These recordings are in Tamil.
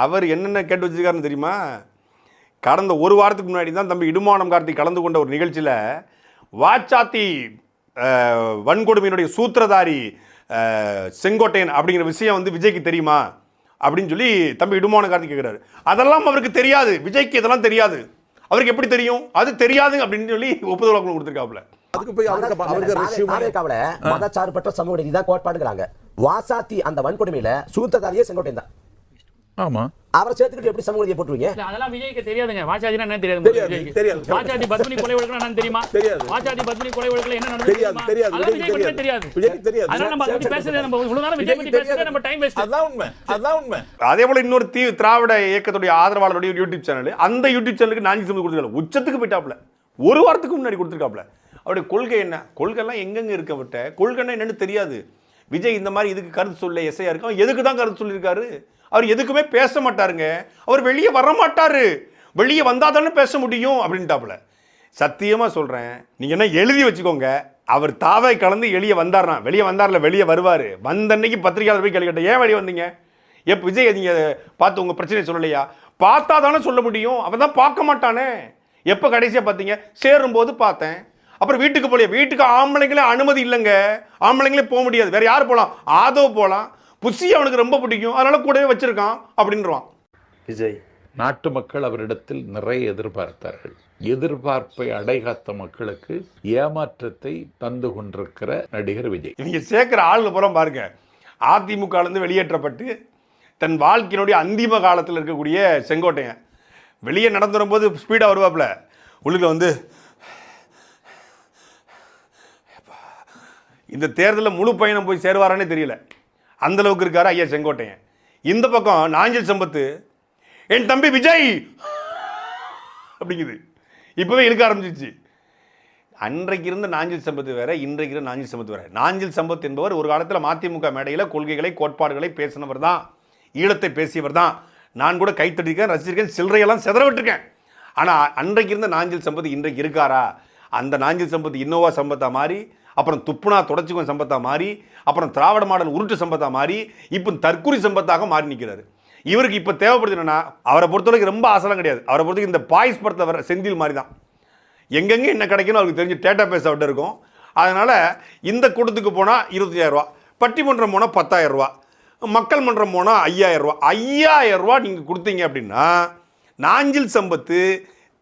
அவர் என்னென்ன கேட்டு வச்சிருக்காருன்னு தெரியுமா? கடந்த ஒரு வாரத்துக்கு முன்னாடி தான் தம்பி இடுமானம் கார்த்திக் கலந்து கொண்ட ஒரு நிகழ்ச்சியில் வாச்சாத்தி வன்கொடுமையினுடைய சூத்திரதாரி செங்கோட்டையன் அப்படிங்கிற விஷயம் வந்து விஜய்க்கு தெரியுமா? அப்படின்னு சொல்லி தம்பி இடுமான கார்த்திக் கேட்குறாரு அதெல்லாம் அவருக்கு தெரியாது. விஜய்க்கு இதெல்லாம் தெரியாது. அவருக்கு எப்படி தெரியும்? அது தெரியாது அப்படின்னு சொல்லி ஒப்புதல் வாக்கு கொடுத்துருக்காப்புல. அதுக்கு போய் அவருக்கு மதச்சார்பற்ற சமூக நீதி தான் கோட்பாடுங்கிறாங்க. வாசாத்தி அந்த வன்கொடுமையில சூத்ததாரியே செங்கோட்டையன் தான். ஆமா. அவரை சேர்த்துக்கிட்டு எப்படி சமூக நீதியை போட்டுருவீங்க? இல்ல, அதெல்லாம் விஜய்க்கு தெரியாதுங்க. வாச்சாதினா என்ன தெரியாது தெரியாது. வாச்சாதி பத்மினி கொலை வழக்குனா என்னன்னு தெரியுமா? தெரியாது. வாச்சாதி பத்மினி கொலை வழக்குல என்ன நடந்தது தெரியாது? தெரியாது. விஜய் தெரியாது. தெரியாது. விஜய்க்கு தெரியாது. அதனால நம்ம அதை பத்தி பேசுறது நம்ம இவ்வளவு நேரம் விஜய் பத்தி பேசுறது நம்ம டைம் வேஸ்ட் அதான் உண்மை. அதான் உண்மை. அதே போல இன்னொரு தீ திராவிட இயக்கத்துடைய ஆதரவாளருடைய யூடியூப் சேனல் அந்த யூடியூப் சேனலுக்கு நாஞ்சி சம்பளம் கொடுத்துருக்காங்க உச்சத்துக்கு போயிட்டாப்ல ஒரு வாரத்துக்கு முன்னாடி கொடுத்துருக்காப்ல அவருடைய கொள்கை என்ன? கொள்கைலாம் எங்கெங்க இருக்க விட்ட கொள்கைன்னா என்னன்னு தெரியாது. விஜய் இந்த மாதிரி இதுக்கு கருத்து சொல்ல எஸ்ஐயா இருக்கு அவன் எதுக்கு தான் கருத்து சொல்லியிருக்காரு? அவர் எதுக்குமே பேச மாட்டாருங்க. அவர் வெளியே வர மாட்டார் வெளியே வந்தால் தானே பேச முடியும் அப்படின்ட்டாப்புல. சத்தியமாக சொல்கிறேன் நீங்கள் என்ன எழுதி வச்சுக்கோங்க. அவர் தாவை கலந்து வெளியே வந்தார்னா வெளியே வந்தார்ல வெளியே வருவார். வந்த அன்னைக்கு பத்திரிகையாளர் போய் கேள்வி கேட்டேன் ஏன் வெளியே வந்தீங்க? எப்போ விஜய் நீங்கள் பார்த்து உங்கள் பிரச்சனையை சொல்லலையா? பார்த்தா தானே சொல்ல முடியும். அவன் தான் பார்க்க மாட்டானே. எப்போ கடைசியாக பார்த்தீங்க? சேரும்போது பார்த்தேன். அப்புறம் வீட்டுக்கு போலியா வீட்டுக்கு ஆம்பளைங்களே அனுமதி இல்லைங்க. ஆம்பளைங்களே போக முடியாது. வேறு யார் போகலாம் ஆதோ போகலாம் புசி அவனுக்கு ரொம்ப பிடிக்கும். அதனால கூடவே வச்சிருக்கான் அப்படின்றான். விஜய் நாட்டு மக்கள் அவரிடத்தில் நிறைய எதிர்பார்த்தார்கள். எதிர்பார்ப்பை அடைகாத்த மக்களுக்கு ஏமாற்றத்தை தந்து கொண்டிருக்கிற நடிகர் விஜய். இவங்க சேர்க்குற ஆளுங்க புறம் பாருங்க. அதிமுகலேருந்து வெளியேற்றப்பட்டு தன் வாழ்க்கையினுடைய அந்திம காலத்தில் இருக்கக்கூடிய செங்கோட்டையன் வெளியே நடந்து வரும்போது ஸ்பீடாக வருவாப்புல. உள்ளுக்கு வந்து இந்த தேர்தலில் முழு பயணம் போய் சேருவாரானே தெரியல. அந்த அளவுக்கு ஐயா செங்கோட்டையன். இந்த பக்கம் நாஞ்சில் சம்பத்து என் தம்பி விஜய் அப்படிங்குது. இப்போவே இழுக்க ஆரம்பிச்சிச்சு அன்றைக்கு இருந்த நாஞ்சில் சம்பத்து வேற இன்றைக்கு இருந்த நாஞ்சில் சம்பத்து வேற. நாஞ்சில் சம்பத் என்பவர் ஒரு காலத்தில் மதிமுக மேடையில் கொள்கைகளை கோட்பாடுகளை பேசினவர் தான். ஈழத்தை பேசியவர் தான். நான் கூட கைத்தட்டிருக்கேன் ரசிச்சிருக்கேன் சில்லறையெல்லாம் செதற விட்டுருக்கேன். ஆனால் அன்றைக்கு இருந்த நாஞ்சில் சம்பத் இன்றைக்கு இருக்காரா? அந்த நாஞ்சில் சம்பத் இன்னோவா சம்பத்தா மாதிரி அப்புறம் துப்புனா தொடச்சிக்கும் சம்பத்தா மாறி அப்புறம் திராவிட மாடல் உருட்டு சம்பத்தா மாறி இப்போ தற்குறி சம்பத்தாக மாறி நிற்கிறாரு இவருக்கு இப்போ தேவைப்படுது என்னன்னா அவரை பொறுத்தவரைக்கும் ரொம்ப ஆசைலாம் கிடையாது. அவரை பொறுத்தவரைக்கும் இந்த பாய்ஸ் படத்தில் வர செந்தில் மாதிரி தான் எங்கெங்கே என்ன கிடைக்கணும் அவருக்கு தெரிஞ்சு டேட்டா பேஸ் அவுட் இருக்கும். அதனால் இந்த கூட்டத்துக்கு போனால் இருபத்தஞ்சாயிரரூவா பட்டிமன்றம் போனால் பத்தாயிரரூவா மக்கள் மன்றம் போனால் ஐயாயிரம் ரூபா. நீங்கள் கொடுத்தீங்க அப்படின்னா நாஞ்சில் சம்பத்து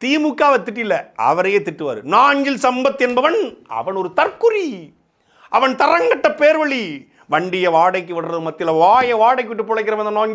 திமுகவை திட்டில அவரையே திட்டுவார். நாஞ்சில் சம்பத் என்பவன் அவன் ஒரு தற்குறி. அவன் தரங்கட்ட பேர்வழி. வண்டியை வாடகைக்கு விடுறது மத்தியில் வாயை வாடகைக்கு விட்டு பிழைக்கிறவன் அந்த நாஞ்சில்